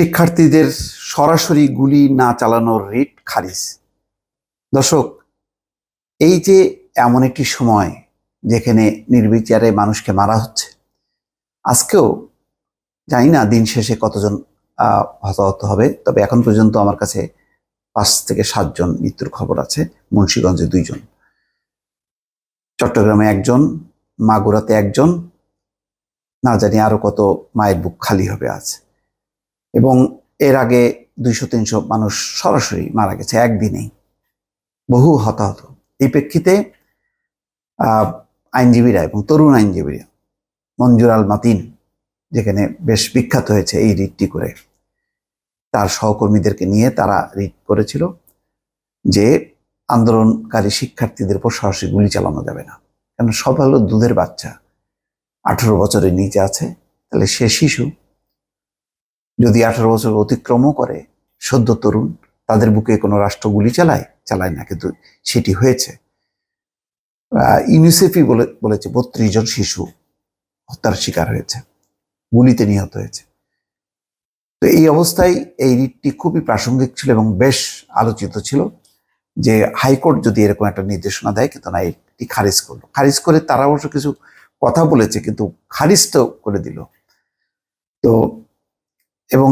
শিক্ষার্থীদের সরাসরি গুলি না চালানোর রিট খারিজ। দর্শক, এই যে এমন একটি সময় যেখানে নির্বিচারে মানুষকে মারা হচ্ছে, আজকেও জানি না দিন শেষে কতজন হতাহত হবে, তবে এখন পর্যন্ত আমার কাছে পাঁচ থেকে সাতজন মৃত্যুর খবর আছে, মুন্সীগঞ্জে দুইজন। চট্টগ্রামে একজন, মাগুরাতে একজন, না জানি আরও কত মায়ের বুক খালি হবে আজ। এবং এর আগে দুইশো, তিনশো মানুষ সরাসরি মারা গেছে একদিনেই। বহু হতাহত। এই প্রেক্ষিতে আইনজীবীরা এবং তরুণ আইনজীবীরা, মঞ্জুর আল মাতিন, যেখানে বেশ বিখ্যাত হয়েছে এই রিটটি করে, তার সহকর্মীদেরকে নিয়ে তারা রিট করেছিল যে আন্দোলনকারী শিক্ষার্থীদের উপর সরাসরি গুলি চালানো যাবে না। কারণ সব হলো দুধের বাচ্চা। আঠারো বছরের নিচে আছে। তাহলে সে শিশু যদি আঠারো বছর অতিক্রমও করে, সদ্য তরুণ, তাদের বুকে কোনো রাষ্ট্র গুলি চালায় চালায় না, কিন্তু সেটি হয়েছে। ইউনিসেফই বলে, বলেছে বত্রিশ জন শিশু হত্যার শিকার হয়েছে, গুলিতে নিহত হয়েছে। তো এই অবস্থায় এই রিটটি খুবই প্রাসঙ্গিক ছিল এবং বেশ আলোচিত ছিল যে হাইকোর্ট যদি এরকম একটা নির্দেশনা দেয়, কিন্তু না, এটি খারিজ করল। খারিজ করে তারা অবশ্য কিছু কথা বলেছে, কিন্তু খারিজ তো করে দিল। তো এবং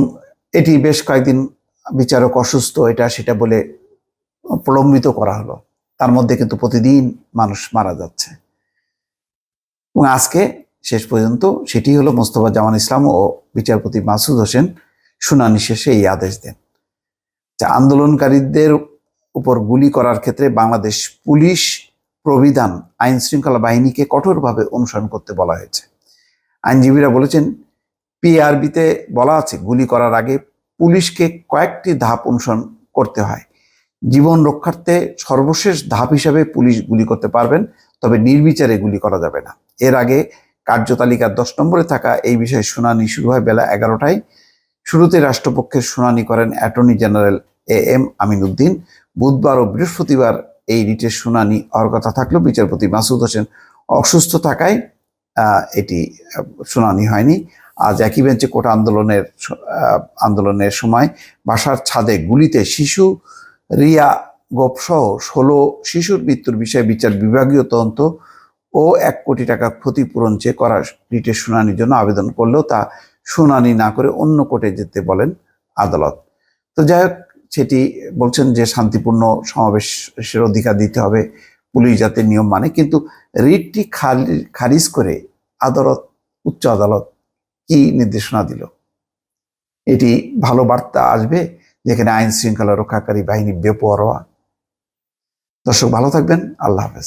এটি বেশ কয়েকদিন বিচারক অসুস্থ, এটা সেটা বলে প্রলম্বিত করা হলো। তার মধ্যে কিন্তু প্রতিদিন মানুষ মারা যাচ্ছে। এবং আজকে শেষ পর্যন্ত সেটি হলো মোস্তফা জামান ইসলাম ও বিচারপতি মাসুদ হোসেন শুনানি শেষে এই আদেশ দেন। যে আন্দোলনকারীদের উপর গুলি করার ক্ষেত্রে বাংলাদেশ পুলিশ প্রবিধান আইন শৃঙ্খলা বাহিনীকে কঠোরভাবে অনুসরণ করতে বলা হয়েছে। আইনজীবীরা বলেছেন পিআরবিতে বলা আছে, গুলি করার আগে পুলিশকে কয়েকটি ধাপ অনুসরণ করতে হয়। জীবন রক্ষার্থে সর্বশেষ ধাপ হিসাবে পুলিশ গুলি করতে পারবেন, তবে নির্বিচারে গুলি করা যাবে না। এর আগে কার্যতালিকার দশ নম্বরে থাকা এই বিষয়ে শুনানি শুরু হয় বেলা এগারোটায়। শুরুতে রাষ্ট্রপক্ষের শুনানি করেন attorney general A M Aminuddin. বুধবার ও বৃহস্পতিবার এই রিটের শুনানি হওয়ার কথা থাকলেও বিচারপতি মাসুদ হোসেন অসুস্থ থাকায় এটি শুনানি হয়নি। আজ একই বেঞ্চে কোটা আন্দোলনের আন্দোলনের সময় বাসার ছাদে গুলিতে শিশু, রিয়া গোপসহ ষোলো শিশুর মৃত্যুর বিষয়ে বিচার বিভাগীয় তদন্ত ও এক কোটি টাকা ক্ষতিপূরণ চেয়ে করা রিটের শুনানির জন্য আবেদন করলেও তা শুনানি না করে অন্য কোর্টে যেতে বলেন আদালত। তো যাই হোক, সেটি বলছেন যে শান্তিপূর্ণ সমাবেশের অধিকার দিতে হবে পুলিশ যাতে নিয়ম মানে কিন্তু রিটটি খারিজ করে আদালত, উচ্চ আদালত কি নির্দেশনা দিল? এটি ভালো বার্তা আসবে যেখানে আইন শৃঙ্খলা রক্ষাকারী বাহিনী বেপরোয়া। দর্শক, ভালো থাকবেন। আল্লাহ হাফেজ।